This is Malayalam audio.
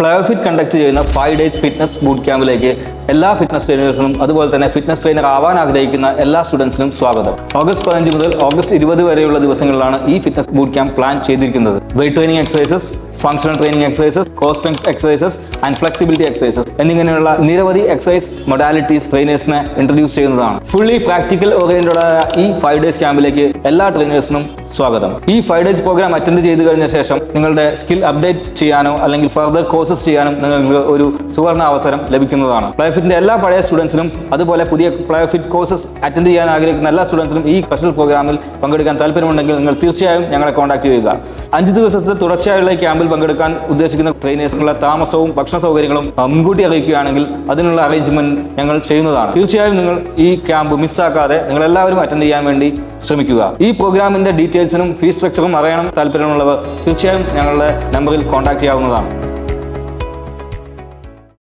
പ്ലയോഫിറ്റ് കണ്ടക്ട് ചെയ്യുന്ന ഫൈവ് ഡേയ്സ് ഫിറ്റ്നസ് ബൂട്ട് ക്യാമ്പിലേക്ക് എല്ലാ ഫിറ്റ്നസ് ട്രെയിനേഴ്സിനും അതുപോലെ തന്നെ ഫിറ്റ്നസ് ട്രെയിനർ ആവാൻ ആഗ്രഹിക്കുന്ന എല്ലാ സ്റ്റുഡൻസിനും സ്വാഗതം. ഓഗസ്റ്റ് പതിനഞ്ച് മുതൽ ഓഗസ്റ്റ് ഇരുപത് വരെയുള്ള ദിവസങ്ങളിലാണ് ഈ ഫിറ്റ്നസ് ബൂട്ട് ക്യാമ്പ് പ്ലാൻ ചെയ്തിരിക്കുന്നത്. Weight training exercises functional training exercises core strength exercises and flexibility exercises എന്നിങ്ങനെയുള്ള നിരവധി എക്സസൈസ് മൊഡാലിറ്റീസ് ട്രെയിനേഴ്സിനെ ഇൻട്രൊഡ്യൂസ് ചെയ്യുന്നതാണ്. ഫുള്ളി പ്രാക്ടിക്കൽ ഓറിയന്റഡ് ആയ ഈ ഫൈവ് ഡേയ്സ് ക്യാമ്പിലേക്ക് എല്ലാ ട്രെയിനേഴ്സിനും സ്വാഗതം. ഈ ഫൈവ് ഡേയ്സ് പ്രോഗ്രാം അറ്റൻഡ് ചെയ്ത് കഴിഞ്ഞ ശേഷം നിങ്ങളുടെ സ്കിൽ അപ്ഡേറ്റ് ചെയ്യാനോ അല്ലെങ്കിൽ ഫർദർ കോഴ്സസ് ചെയ്യാനും നിങ്ങൾക്ക് ഒരു സുവർണ അവസരം ലഭിക്കുന്നതാണ്. പ്ലൈഫിറ്റിന്റെ എല്ലാ പഴയ സ്റ്റുഡൻസിനും അതുപോലെ പുതിയ പ്ലൈഫിറ്റ് കോഴ്സസ് അറ്റൻഡ് ചെയ്യാൻ ആഗ്രഹിക്കുന്ന എല്ലാ സ്റ്റുഡൻസിനും ഈ സ്പെഷ്യൽ പ്രോഗ്രാമിൽ പങ്കെടുക്കാൻ താല്പര്യമുണ്ടെങ്കിൽ നിങ്ങൾ തീർച്ചയായും ഞങ്ങളെ കോൺടാക്ട് ചെയ്യുക. അഞ്ച് ദിവസത്തെ തുടർച്ചയായുള്ള ക്യാമ്പിൽ പങ്കെടുക്കാൻ ഉദ്ദേശിക്കുന്ന ട്രെയിനേഴ്സിനുള്ള താമസവും ഭക്ഷണ സൗകര്യങ്ങളും മുൻകൂട്ടി അറിയിക്കുകയാണെങ്കിൽ അതിനുള്ള അറേഞ്ച്മെന്റ് ഞങ്ങൾ ചെയ്യുന്നതാണ്. തീർച്ചയായും നിങ്ങൾ ഈ ക്യാമ്പ് മിസ്സാക്കാതെ നിങ്ങൾ എല്ലാവരും അറ്റൻഡ് ചെയ്യാൻ വേണ്ടി ശ്രമിക്കുക. ഈ പ്രോഗ്രാമിന്റെ ഡീറ്റെയിൽസിനും ഫീസ് സ്ട്രക്ചറും അറിയണം താല്പര്യമുള്ളവർ തീർച്ചയായും ഞങ്ങളുടെ നമ്പറിൽ കോൺടാക്ട് ചെയ്യാവുന്നതാണ്.